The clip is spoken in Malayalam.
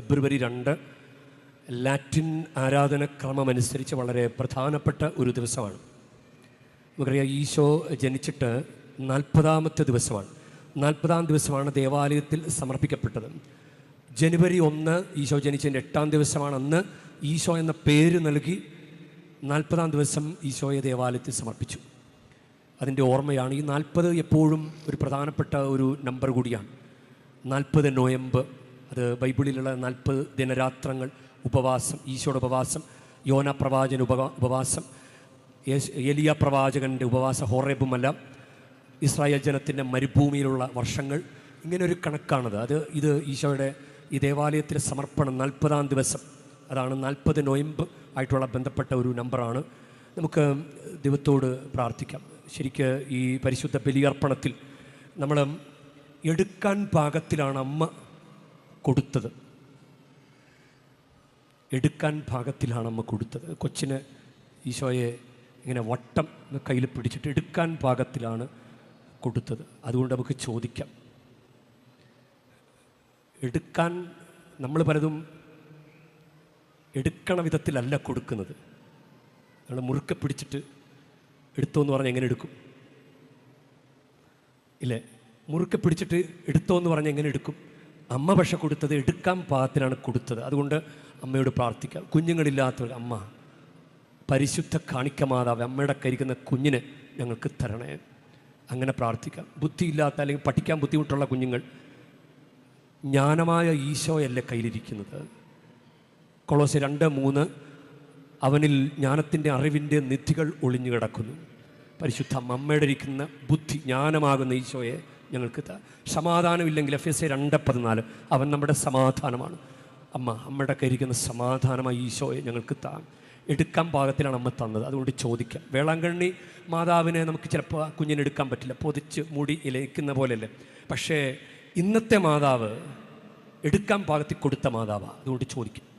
ഫെബ്രുവരി രണ്ട് ലാറ്റിൻ ആരാധനക്രമമനുസരിച്ച് വളരെ പ്രധാനപ്പെട്ട ഒരു ദിവസമാണ്. നമുക്കറിയാം ഈശോ ജനിച്ചിട്ട് നാൽപ്പതാമത്തെ ദിവസമാണ്. നാൽപ്പതാം ദിവസമാണ് ദേവാലയത്തിൽ സമർപ്പിക്കപ്പെട്ടത്. ജനുവരി ഒന്ന് ഈശോ ജനിച്ചതിന്റെ എട്ടാം ദിവസമാണ് അന്ന് ഈശോ എന്ന പേര് നൽകി നാൽപ്പതാം ദിവസം ഈശോയെ ദേവാലയത്തിൽ സമർപ്പിച്ചു. അതിന്റെ ഓർമ്മയാണ് ഈ നാൽപ്പത് എപ്പോഴും ഒരു പ്രധാനപ്പെട്ട ഒരു നമ്പർ കൂടിയാണ്. നാൽപ്പത് നോയമ്പ്. അത് ബൈബിളിലുള്ള നാൽപ്പത് ദിനരാത്രങ്ങൾ ഉപവാസം ഈശോയുടെ ഉപവാസം യോന പ്രവാചന ഉപവാ ഉപവാസം എലിയ പ്രവാചകന്റെ ഉപവാസ ഹോറേബുമെല്ലാം ഇസ്രായേൽ ജനത്തിന്റെ മരുഭൂമിയിലുള്ള വർഷങ്ങൾ. ഇങ്ങനൊരു കണക്കാണത്. അത് ഇത് ഈശോയുടെ ഈ ദേവാലയത്തിലെ സമർപ്പണം നാൽപ്പതാം ദിവസം. അതാണ് നാൽപ്പത് നോയമ്പ് ആയിട്ടുള്ള ബന്ധപ്പെട്ട ഒരു നമ്പറാണ്. നമുക്ക് ദൈവത്തോട് പ്രാർത്ഥിക്കാം. ശരിക്ക് ഈ പരിശുദ്ധ ബലിയർപ്പണത്തിൽ നമ്മൾ എടുക്കാൻ പാകത്തിലാണ് അമ്മ കൊടുത്തത്. എടുക്കാൻ ഭാഗത്തിലാണ് അമ്മ കൊടുത്തത്. കൊച്ചിന് ഈശോയെ ഇങ്ങനെ വട്ടം കയ്യിൽ പിടിച്ചിട്ട് എടുക്കാൻ ഭാഗത്തിലാണ് കൊടുത്തത്. അതുകൊണ്ട് നമുക്ക് ചോദിക്കാം. എടുക്കാൻ നമ്മൾ പലതും എടുക്കണ വിധത്തിലല്ല കൊടുക്കുന്നത്. നമ്മൾ മുറുക്കെ പിടിച്ചിട്ട് എടുത്തോ എന്ന് പറഞ്ഞാൽ എങ്ങനെ എടുക്കും? ഇല്ലേ? മുറുക്കെ പിടിച്ചിട്ട് എടുത്തോ എന്ന് പറഞ്ഞാൽ എങ്ങനെ എടുക്കും? അമ്മ പക്ഷെ കൊടുത്തത് എടുക്കാൻ പാകത്തിനാണ് കൊടുത്തത്. അതുകൊണ്ട് അമ്മയോട് പ്രാർത്ഥിക്കാം. കുഞ്ഞുങ്ങളില്ലാത്തവർ അമ്മ പരിശുദ്ധ കാണിക്ക മാതാവ് അമ്മയുടെ കരിക്കുന്ന കുഞ്ഞിന് ഞങ്ങൾക്ക് തരണേ. അങ്ങനെ പ്രാർത്ഥിക്കാം. ബുദ്ധിയില്ലാത്ത അല്ലെങ്കിൽ പഠിക്കാൻ ബുദ്ധിമുട്ടുള്ള കുഞ്ഞുങ്ങൾ ജ്ഞാനമായ ഈശോയല്ലേ കയ്യിലിരിക്കുന്നത്. കൊളോസ് രണ്ട് മൂന്ന് അവനിൽ ജ്ഞാനത്തിന്റെ അറിവിന്റെ നിധികൾ ഒളിഞ്ഞു കിടക്കുന്നു. പരിശുദ്ധ അമ്മയുടെ ഇരിക്കുന്ന ബുദ്ധി ജ്ഞാനമാകുന്ന ഈശോയെ ഞങ്ങൾക്ക് സമാധാനമില്ലെങ്കിൽ എഫ് എസ് എ രണ്ട് പതിനാല്. അവൻ നമ്മുടെ സമാധാനമാണ്. അമ്മ അമ്മയുടെ കയ്യിരിക്കുന്ന സമാധാനമായി ഈശോയെ ഞങ്ങൾക്ക് താ. എടുക്കാൻ പാകത്തിലാണ് അമ്മ തന്നത്. അതുകൊണ്ട് ചോദിക്കാം. വേളാങ്കണ്ണി മാതാവിനെ നമുക്ക് ചിലപ്പോൾ കുഞ്ഞിനെ എടുക്കാൻ പറ്റില്ല. പൊതിച്ച് മുടി ഇലയിക്കുന്ന പോലെയല്ലേ. പക്ഷേ ഇന്നത്തെ മാതാവ് എടുക്കാൻ പാകത്തിൽ കൊടുത്ത മാതാവാണ് അതുകൊണ്ട് ചോദിക്കും.